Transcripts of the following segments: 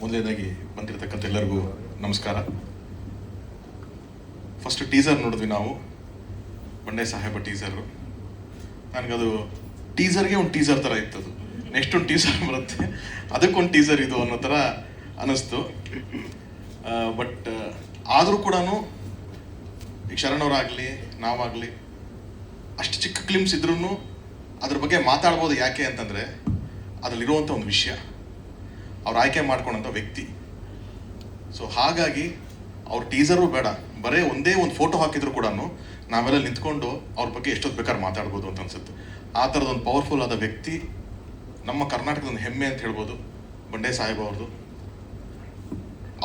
ಮೊದಲನೇದಾಗಿ ಬಂದಿರತಕ್ಕಂಥ ಎಲ್ಲರಿಗೂ ನಮಸ್ಕಾರ. ಫಸ್ಟ್ ಟೀಸರ್ ನೋಡಿದ್ವಿ ನಾವು. ಬಂಡೆ ಸಾಹೇಬ ಟೀಸರು ನನಗದು ಟೀಸರ್ಗೆ ಒಂದು ಟೀಸರ್ ಥರ ಅದು ನೆಕ್ಸ್ಟ್ ಒಂದು ಟೀಸರ್ ಬರುತ್ತೆ. ಅದಕ್ಕೊಂದು ಟೀಸರ್ ಇದು ಅನ್ನೋ ಥರ ಅನ್ನಿಸ್ತು ಬಟ್ ಆದರೂ ಕೂಡ ಈಗ ಶರಣವರಾಗಲಿ ನಾವಾಗಲಿ ಅಷ್ಟು ಚಿಕ್ಕ ಕ್ಲಿಮ್ಸ್ ಇದ್ರೂ ಅದ್ರ ಬಗ್ಗೆ ಮಾತಾಡ್ಬೋದು ಯಾಕೆ ಅಂತಂದರೆ ಅದರಲ್ಲಿರುವಂಥ ಒಂದು ವಿಷಯ. ಅವ್ರು ಆಯ್ಕೆ ಮಾಡ್ಕೊಂಡಂಥ ವ್ಯಕ್ತಿ. ಸೊ ಹಾಗಾಗಿ ಅವ್ರ ಟೀಸರು ಬೇಡ. ಬರೇ ಒಂದೇ ಒಂದು ಫೋಟೋ ಹಾಕಿದ್ರು ಕೂಡ ನಾವೆಲ್ಲ ನಿಂತ್ಕೊಂಡು ಅವ್ರ ಬಗ್ಗೆ ಎಷ್ಟೊತ್ತು ಬೇಕಾದ್ರೆ ಮಾತಾಡ್ಬೋದು ಅಂತ ಅನ್ಸುತ್ತೆ. ಆ ಥರದ ಒಂದು ಪವರ್ಫುಲ್ ಆದ ವ್ಯಕ್ತಿ ನಮ್ಮ ಕರ್ನಾಟಕದ ಒಂದು ಹೆಮ್ಮೆ ಅಂತ ಹೇಳ್ಬೋದು. ಬಂಡೆ ಸಾಹೇಬ್ ಅವ್ರದ್ದು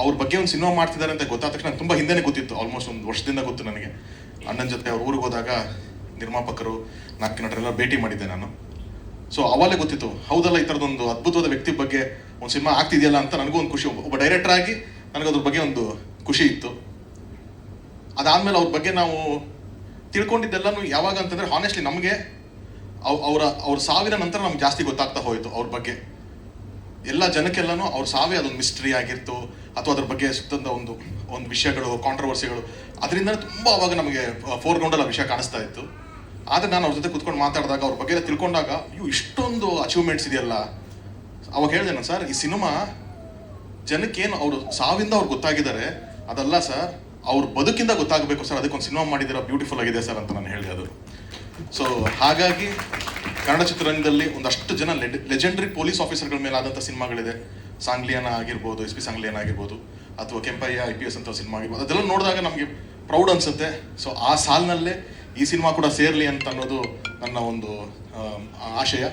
ಅವ್ರ ಬಗ್ಗೆ ಒಂದು ಸಿನಿಮಾ ಮಾಡ್ತಿದ್ದಾರೆ ಅಂತ ಗೊತ್ತಾದ ತಕ್ಷಣ ತುಂಬ ಹಿಂದೆನೇ ಗೊತ್ತಿತ್ತು. ಆಲ್ಮೋಸ್ಟ್ ಒಂದು ವರ್ಷದಿಂದ ಗೊತ್ತು ನನಗೆ. ಅಣ್ಣನ ಜೊತೆ ಅವ್ರ ಊರಿಗೆ ಹೋದಾಗ ನಿರ್ಮಾಪಕರು, ನಾಲ್ಕು ನಟರೆಲ್ಲ ಭೇಟಿ ಮಾಡಿದ್ದೆ ನಾನು. ಸೊ ಅವಾಗಲೇ ಗೊತ್ತಿತ್ತು. ಹೌದಲ್ಲ ಈ ಥರದೊಂದು ಅದ್ಭುತವಾದ ವ್ಯಕ್ತಿ ಬಗ್ಗೆ ಒಂದು ಸಿನಿಮಾ ಆಗ್ತಿದೆಯಲ್ಲ ಅಂತ ನನಗೂ ಒಂದು ಖುಷಿ. ಒಬ್ಬ ಡೈರೆಕ್ಟರ್ ಆಗಿ ನನಗೆ ಅದ್ರ ಬಗ್ಗೆ ಒಂದು ಖುಷಿ ಇತ್ತು. ಅದಾದ್ಮೇಲೆ ಅವ್ರ ಬಗ್ಗೆ ನಾವು ತಿಳ್ಕೊಂಡಿದ್ದೆಲ್ಲನೂ ಯಾವಾಗ ಅಂತಂದ್ರೆ ಹಾನೆಸ್ಟ್ಲಿ ನಮಗೆ ಅವರ ಅವ್ರ ಸಾವಿನ ನಂತರ ನಮ್ಗೆ ಜಾಸ್ತಿ ಗೊತ್ತಾಗ್ತಾ ಹೋಯಿತು ಅವ್ರ ಬಗ್ಗೆ. ಎಲ್ಲ ಜನಕ್ಕೆಲ್ಲನೂ ಅವ್ರ ಸಾವೇ ಅದೊಂದು ಮಿಸ್ಟ್ರಿ ಆಗಿತ್ತು ಅಥವಾ ಅದ್ರ ಬಗ್ಗೆ ಸುತ್ತಂದ ಒಂದು ಒಂದು ವಿಷಯಗಳು ಕಾಂಟ್ರವರ್ಸಿಗಳು ಅದರಿಂದ ತುಂಬ ಅವಾಗ ನಮಗೆ ಫೋರ್ ಗ್ರೌಂಡ್ ಆ ವಿಷಯ ಕಾಣಿಸ್ತಾ ಇತ್ತು. ಆದರೆ ನಾನು ಅವ್ರ ಜೊತೆ ಕುತ್ಕೊಂಡು ಮಾತಾಡಿದಾಗ, ಅವ್ರ ಬಗ್ಗೆ ಎಲ್ಲ ತಿಳ್ಕೊಂಡಾಗ ಇವು ಇಷ್ಟೊಂದು ಅಚೀವ್ಮೆಂಟ್ಸ್ ಇದೆಯಲ್ಲ. ಅವಾಗ ಹೇಳಿದೆ ನಾನು, ಸರ್, ಈ ಸಿನಿಮಾ ಜನಕ್ಕೇನು ಅವರು ಸಾವಿಂದ ಅವ್ರು ಗೊತ್ತಾಗಿದ್ದಾರೆ, ಅದಲ್ಲ ಸರ್, ಅವ್ರ ಬದುಕಿಂದ ಗೊತ್ತಾಗಬೇಕು ಸರ್, ಅದಕ್ಕೊಂದು ಸಿನಿಮಾ ಮಾಡಿದಿರ ಬ್ಯೂಟಿಫುಲ್ ಆಗಿದೆ ಸರ್ ಅಂತ ನಾನು ಹೇಳಿದೆ ಅದು. ಸೊ ಹಾಗಾಗಿ ಕನ್ನಡ ಚಿತ್ರರಂಗದಲ್ಲಿ ಒಂದಷ್ಟು ಜನ ಲೆಜೆಂಡರಿ ಪೊಲೀಸ್ ಆಫೀಸರ್ಗಳ ಮೇಲೆ ಆದಂಥ ಸಿನಿಮಾಗಳಿದೆ. ಸಾಂಗ್ಲಿಯಾನ ಆಗಿರ್ಬೋದು, ಎಸ್ ಪಿ ಸಾಂಗ್ಲಿಯನ ಆಗಿರ್ಬೋದು, ಅಥವಾ ಕೆಂಪಯ್ಯ, ಐ ಪಿ ಎಸ್ ಅಂತ ಸಿನಿಮಾ ಆಗಿರ್ಬೋದು, ಅದೆಲ್ಲ ನೋಡಿದಾಗ ನಮಗೆ ಪ್ರೌಡ್ ಅನ್ಸುತ್ತೆ. ಸೊ ಆ ಸಾಲಿನಲ್ಲೇ ಈ ಸಿನಿಮಾ ಕೂಡ ಸೇರಲಿ ಅಂತ ಅನ್ನೋದು ನನ್ನ ಒಂದು ಆಶಯ.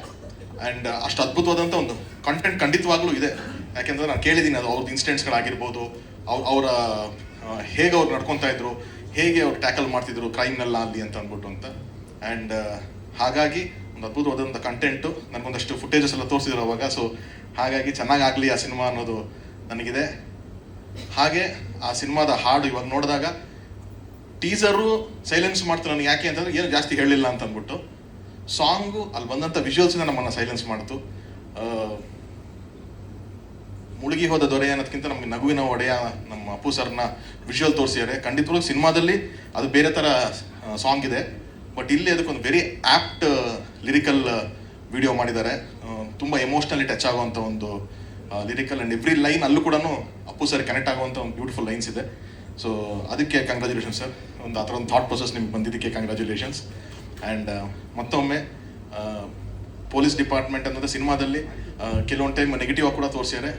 ಆ್ಯಂಡ್ ಅಷ್ಟು ಅದ್ಭುತವಾದಂಥ ಒಂದು ಕಂಟೆಂಟ್ ಖಂಡಿತವಾಗ್ಲೂ ಇದೆ. ಯಾಕೆಂದ್ರೆ ನಾನು ಕೇಳಿದ್ದೀನಿ ಅದು ಅವ್ರದ್ದು ಇನ್ಸಿಡೆಂಟ್ಸ್ಗಳಾಗಿರ್ಬೋದು ಅವ್ರ, ಅವರ ಹೇಗೆ ಅವ್ರು ನಡ್ಕೊತಾ ಇದ್ರು, ಹೇಗೆ ಅವ್ರು ಟ್ಯಾಕಲ್ ಮಾಡ್ತಿದ್ರು ಕ್ರೈಮ್ನೆಲ್ಲ ಅಲ್ಲಿ ಅಂತ ಅಂದ್ಬಿಟ್ಟು ಅಂತ. ಆ್ಯಂಡ್ ಹಾಗಾಗಿ ಒಂದು ಅದ್ಭುತವಾದಂಥ ಕಂಟೆಂಟು ನನಗೊಂದಷ್ಟು ಫುಟೇಜಸ್ ಎಲ್ಲ ತೋರಿಸಿದ್ರು ಅವಾಗ ಸೊ ಹಾಗಾಗಿ ಚೆನ್ನಾಗಾಗಲಿ ಆ ಸಿನಿಮಾ ಅನ್ನೋದು ನನಗಿದೆ. ಹಾಗೆ ಆ ಸಿನಿಮಾದ ಹಾಡು ಇವಾಗ ನೋಡಿದಾಗ ಟೀಸರು ಸೈಲೆನ್ಸ್ ಮಾಡ್ತಾರೆ ನನಗೆ. ಯಾಕೆ ಅಂತಂದ್ರೆ ಏನು ಜಾಸ್ತಿ ಹೇಳಿಲ್ಲ ಅಂತ ಅಂದ್ಬಿಟ್ಟು. ಸಾಂಗು, ಅಲ್ಲಿ ಬಂದಂಥ ವಿಜುವಲ್ಸಿಂದ ನಮ್ಮನ್ನು ಸೈಲೆನ್ಸ್ ಮಾಡ್ತು. ಮುಳುಗಿ ಹೋದ ದೊರೆ ಅನ್ನೋದಕ್ಕಿಂತ ನಮಗೆ ನಗುವಿನ ಒಡೆಯ ನಮ್ಮ ಅಪ್ಪು ಸರ್ನ ವಿಜುವಲ್ ತೋರಿಸಿದ್ದಾರೆ ಖಂಡಿತವಾಗ್ಲೂ ಸಿನಿಮಾದಲ್ಲಿ ಅದು ಬೇರೆ ಥರ ಸಾಂಗ್ ಇದೆ. ಬಟ್ ಇಲ್ಲಿ ಅದಕ್ಕೊಂದು ವೆರಿ ಆ್ಯಪ್ಟ್ ಲಿರಿಕಲ್ ವಿಡಿಯೋ ಮಾಡಿದ್ದಾರೆ. ತುಂಬ ಎಮೋಷ್ನಲಿ ಟಚ್ ಆಗುವಂಥ ಒಂದು ಲಿರಿಕಲ್ ಆ್ಯಂಡ್ ಎವ್ರಿ ಲೈನ್ ಅಲ್ಲೂ ಕೂಡ ಅಪ್ಪು ಸರ್ ಕನೆಕ್ಟ್ ಆಗುವಂಥ ಒಂದು ಬ್ಯೂಟಿಫುಲ್ ಲೈನ್ಸ್ ಇದೆ. ಸೊ ಅದಕ್ಕೆ ಕಂಗ್ರ್ಯಾಚುಲೇಷನ್ ಸರ್ ಒಂದು ಆ ಥರ ಒಂದು ಥಾಟ್ ಪ್ರೊಸೆಸ್ ನಿಮ್ಗೆ ಬಂದಿದ್ದಕ್ಕೆ ಕಂಗ್ರ್ಯಾಚುಲೇಷನ್ಸ್ ಆ್ಯಂಡ್ ಮತ್ತೊಮ್ಮೆ ಪೊಲೀಸ್ ಡಿಪಾರ್ಟ್ಮೆಂಟ್ ಅನ್ನೋದು ಸಿನಿಮಾದಲ್ಲಿ ಕೆಲವೊಂದು ಟೈಮ್ ನೆಗೆಟಿವ್ ಆಗಿ ಕೂಡ ತೋರಿಸಿದ್ದಾರೆ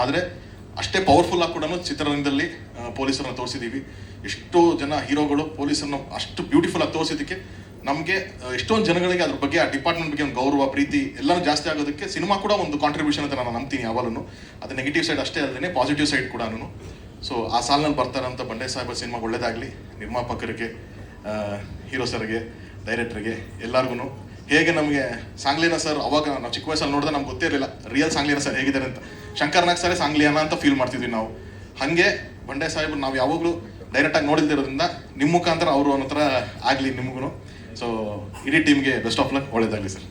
ಆದರೆ, ಅಷ್ಟೇ ಪವರ್ಫುಲ್ ಆಗಿ ಕೂಡ ಚಿತ್ರರಂಗದಲ್ಲಿ ಪೊಲೀಸರನ್ನು ತೋರಿಸಿದ್ದೀವಿ ಎಷ್ಟೋ ಜನ ಹೀರೋಗಳು ಪೊಲೀಸರನ್ನು ಅಷ್ಟು ಬ್ಯೂಟಿಫುಲ್ ಆಗಿ ತೋರಿಸಿದ್ದಕ್ಕೆ ನಮಗೆ ಎಷ್ಟೊಂದು ಜನಗಳಿಗೆ ಅದ್ರ ಬಗ್ಗೆ, ಆ ಡಿಪಾರ್ಟ್ಮೆಂಟ್ ಬಗ್ಗೆ ಒಂದು ಗೌರವ, ಪ್ರೀತಿ ಎಲ್ಲನೂ ಜಾಸ್ತಿ ಆಗೋದಕ್ಕೆ ಸಿನಿಮಾ ಕೂಡ ಒಂದು ಕಾಂಟ್ರಿಬ್ಯೂಷನ್ ಅಂತ ನಾನು ನಂಬ್ತೀನಿ ಯಾವಾಗಲೂ ಅದು ನೆಗೆಟಿವ್ ಸೈಡ್ ಅಷ್ಟೇ ಅಲ್ಲದೆ ಪಾಸಿಟಿವ್ ಸೈಡ್ ಕೂಡ ಸೊ ಆ ಸಾಲಿನಲ್ಲಿ ಬರ್ತಾರಂತ ಬಂಡೆ ಸಾಹೇಬ ಸಿನಿಮಾ ಒಳ್ಳೇದಾಗಲಿ. ನಿರ್ಮಾಪಕರಿಗೆ ಹೀರೋ ಸರ್ಗೆ ಡೈರೆಕ್ಟರ್ಗೆ ಎಲ್ಲರಿಗೂ ಹೇಗೆ ನಮಗೆ ಸಾಂಗ್ಲಿಯನ ಸರ್ ಅವಾಗ ನಾವು ಚಿಕ್ಕ ವಯಸ್ಸಲ್ಲಿ ನೋಡಿದ್ರೆ ನಮ್ಗೆ ಗೊತ್ತಿರಲಿಲ್ಲ ರಿಯಲ್ ಸಾಂಗ್ಲಿಯನ ಸರ್ ಹೇಗಿದ್ದಾರೆ ಅಂತ. ಶಂಕರ್ನಾಗ್ ಸರ್ ಸಾಂಗ್ಲಿಯನ ಅಂತ ಫೀಲ್ ಮಾಡ್ತಿದ್ವಿ ನಾವು. ಹಾಗೆ ಬಂಡೆ ಸಾಹೇಬ್ ನಾವು ಯಾವಾಗಲೂ ಡೈರೆಕ್ಟಾಗಿ ನೋಡಿಲ್ದಿರೋದ್ರಿಂದ ನಿಮ್ಮ ಮುಖಾಂತರ ಅವರು ಅನ್ನೋ ಥರ ಆಗಲಿ ನಿಮಗೂ ಸೊ ಇಡೀ ಟೀಮ್ಗೆ ಬೆಸ್ಟ್ ಆಫ್ ಲಕ್ ಒಳ್ಳೇದಾಗಲಿ ಸರ್.